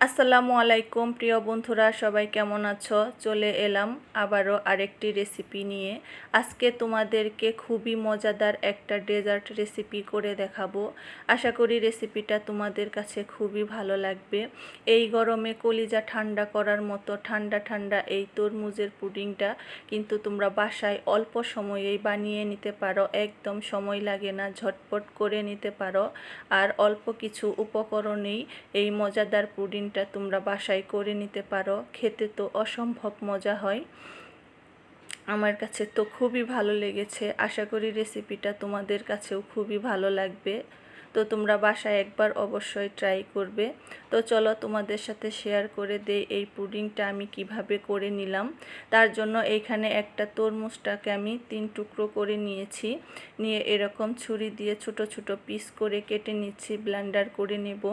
আসসালামু আলাইকুম, প্রিয় বন্ধুরা, সবাই কেমন আছো? চলে এলাম আবারও আরেকটি রেসিপি নিয়ে। আজকে তোমাদেরকে খুবই মজাদার একটা ডেজার্ট রেসিপি করে দেখাবো। আশা করি রেসিপিটা তোমাদের কাছে খুবই ভালো লাগবে। এই গরমে কলিজা ঠান্ডা করার মতো ঠান্ডা ঠান্ডা এই তরমুজের পুডিংটা কিন্তু তোমরা বাসায় অল্প সময়েই বানিয়ে নিতে পারো। একদম সময় লাগে না, ঝটপট করে নিতে পারো। আর অল্প কিছু উপকরণেই এই মজাদার পুডিং পুডিংটা তোমরা বাসায় করে নিতে পারো। খেতে তো অসম্ভব মজা হয়। আমার কাছে তো খুবই ভালো লেগেছে। আশা করি রেসিপিটা তোমাদের কাছেও খুবই ভালো লাগবে। তো তোমরা বাসায় একবার অবশ্যই ট্রাই করবে। তো চলো তোমাদের সাথে শেয়ার করে দেই এই পুডিংটা আমি কীভাবে করে নিলাম। তার জন্য এইখানে একটা তরমুজটাকে আমি তিন টুকরো করে নিয়েছি। নিয়ে এরকম ছুরি দিয়ে ছোট ছোট পিস করে কেটে নিচ্ছি, ব্লেন্ডার করে নেব।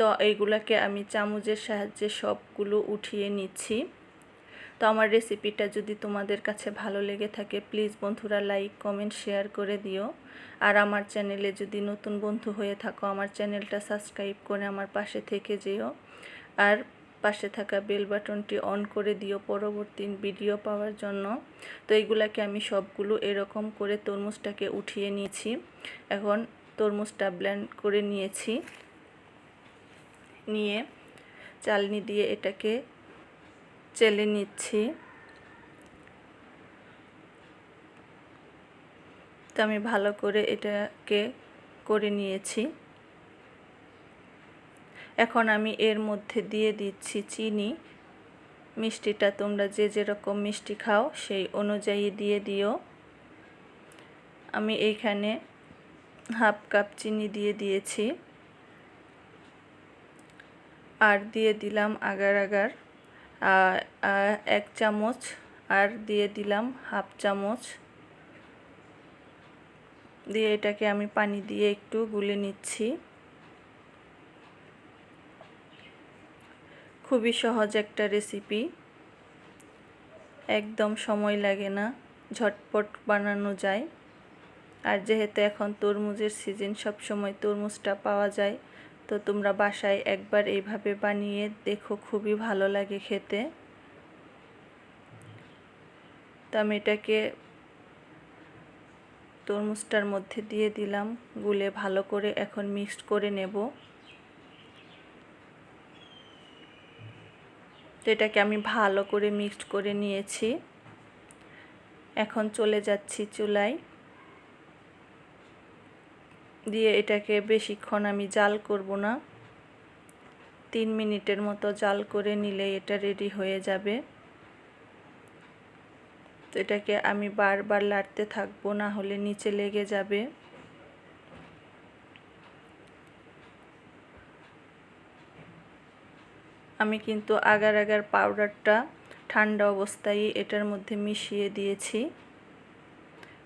তো এইগুলোকে আমি চামচের সাহায্যে সবগুলো উঠিয়ে নিচ্ছি। তো আমার রেসিপিটা যদি তোমাদের কাছে ভালো লেগে থাকে প্লিজ বন্ধুরা লাইক কমেন্ট শেয়ার করে দিও। আর আমার চ্যানেলে যদি নতুন বন্ধু হয়ে থাকো, আমার চ্যানেলটা সাবস্ক্রাইব করে আমার পাশে থেকে যেও। আর পাশে থাকা বেল বাটনটি অন করে দিও পরবর্তী ভিডিও পাওয়ার জন্য। তো এইগুলাকে আমি সবগুলো এরকম করে তরমুজটাকে উঠিয়ে নিয়েছি। এখন তরমুজটা ব্ল্যান্ড করে নিয়েছি। নিয়ে চালনি দিয়ে এটাকে চেলে নিচ্ছি। তো আমি ভালো করে এটাকে করে নিয়েছি। এখন আমি এর মধ্যে দিয়ে দিচ্ছি চিনি। মিষ্টিটা তোমরা যে যেরকম মিষ্টি খাও সেই অনুযায়ী দিয়ে দিও। আমি এইখানে হাফ কাপ চিনি দিয়ে দিয়েছি। আর দিয়ে দিলাম আগার আগার এক চামচ, আর দিয়ে দিলাম হাফ চামচ। দিয়ে এটাকে আমি পানি দিয়ে একটু গুলে নিচ্ছি। খুবই সহজ একটা রেসিপি। একদম সময় লাগে না, ঝটপট বানানো যায়। আর যেহেতু এখন তরমুজের সিজন সব সময় তরমুজটা পাওয়া যায়। তো তোমরা বাসায় একবার এইভাবে বানিয়ে দেখো, খুবই ভালো লাগে খেতে। তো আমি এটাকে তরমুজটার মধ্যে দিয়ে দিলাম, গুলে ভালো করে এখন মিক্সড করে নেব। তো এটাকে আমি ভালো করে মিক্সড করে নিয়েছি। এখন চলে যাচ্ছি চুলায়। দিয়ে এটাকে বেশিক্ষণ আমি জাল করব না। তিন মিনিটের মতো জাল করে নিলে এটা রেডি হয়ে যাবে। তো এটাকে আমি বারবার লাড়তে থাকব, না হলে নিচে লেগে যাবে। আমি কিন্তু আগার আগার পাউডারটা ঠান্ডা অবস্থায় এটার মধ্যে মিশিয়ে দিয়েছি।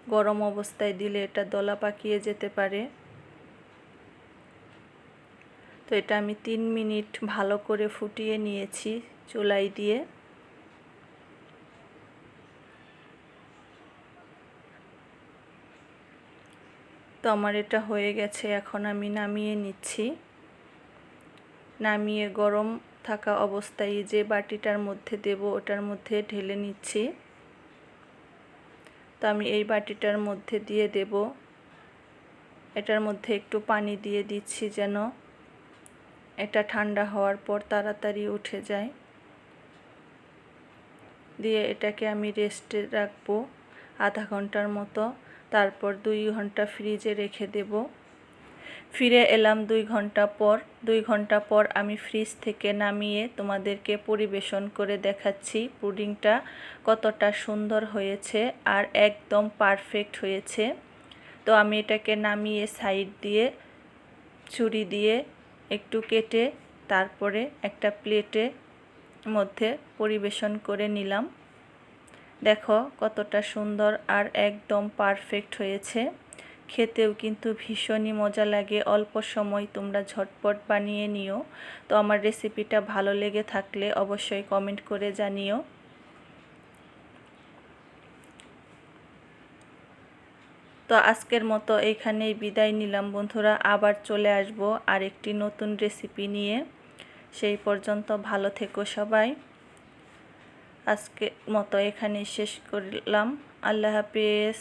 গরম অবস্থায় দিলে এটা দলা পাকিয়ে যেতে পারে। তো এটা আমি তিন মিনিট ভালো করে ফুটিয়ে নিয়েছি চুলাই দিয়ে। তো আমার এটা হয়ে গেছে, এখন আমি নামিয়ে নিচ্ছি। নামিয়ে গরম থাকা অবস্থায় যে বাটিটার মধ্যে দেব ওটার মধ্যে ঢেলে নিচ্ছি। তো আমি এই বাটিটার মধ্যে দিয়ে দেব। এটার মধ্যে একটু পানি দিয়ে দিচ্ছি যেন এটা ঠান্ডা হওয়ার পর তাড়াতাড়ি উঠে যায়। দিয়ে এটাকে আমি রেস্টে রাখব আধা ঘণ্টার মতো। তারপর দুই ঘণ্টা ফ্রিজে রেখে দেব। ফিরে এলাম দুই ঘণ্টা পর। দুই ঘণ্টা পর আমি ফ্রিজ থেকে নামিয়ে তোমাদেরকে পরিবেশন করে দেখাচ্ছি পুডিংটা কতটা সুন্দর হয়েছে আর একদম পারফেক্ট হয়েছে। তো আমি এটাকে নামিয়ে সাইড দিয়ে, ছুরি দিয়ে একটু কেটে তারপরে একটা প্লেটে মধ্যে পরিবেশন করে নিলাম। দেখো কতটা সুন্দর আর একদম পারফেক্ট হয়েছে। খেতেও কিন্তু ভীষণই মজা লাগে। অল্প সময় তোমরা ঝটপট বানিয়ে নিও। তো আমার রেসিপিটা ভালো লেগে থাকলে অবশ্যই কমেন্ট করে জানিও। তো আজকের মতো এখানেই বিদায় নিলাম, বন্ধুরা। আবার চলে আসব আর একটি নতুন রেসিপি নিয়ে। সেই পর্যন্ত ভালো থেকো সবাই। আজকের মতো এখানেই শেষ করলাম। আল্লাহ হাফিজ।